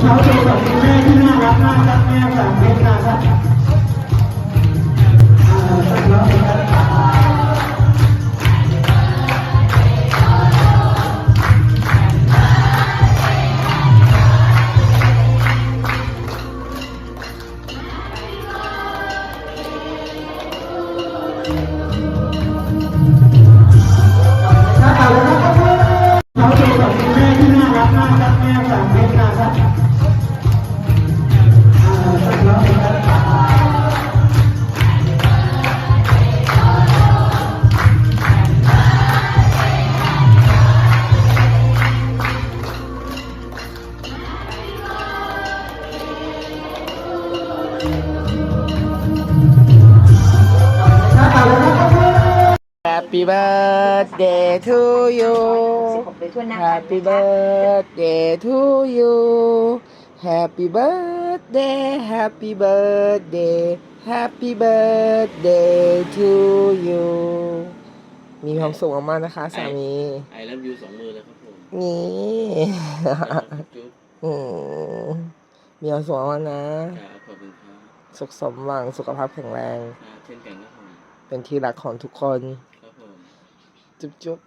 เขาเป็นแบบคุณแม่ที่น่ารักมากครับแม่จากเมกาครับ ที่น่ารักมากครับแม่จากเมกาครับอ่าสักน้อยครับ Happy birthday to you 16เลยทั่วหน้า Happy birthday to you Happy birthday Happy birthday Happy birthday to you มีความสุขมากๆนะคะสามีไอรับยูสองมือเลยครับผม นี่จุ๊บอืมมีความสุขมากๆนะ ครับขอบคุณครับสุขสมหวังสุขภาพแข็งแรงครับเช่นกันครับผม เป็นที่รักของทุกคน 就就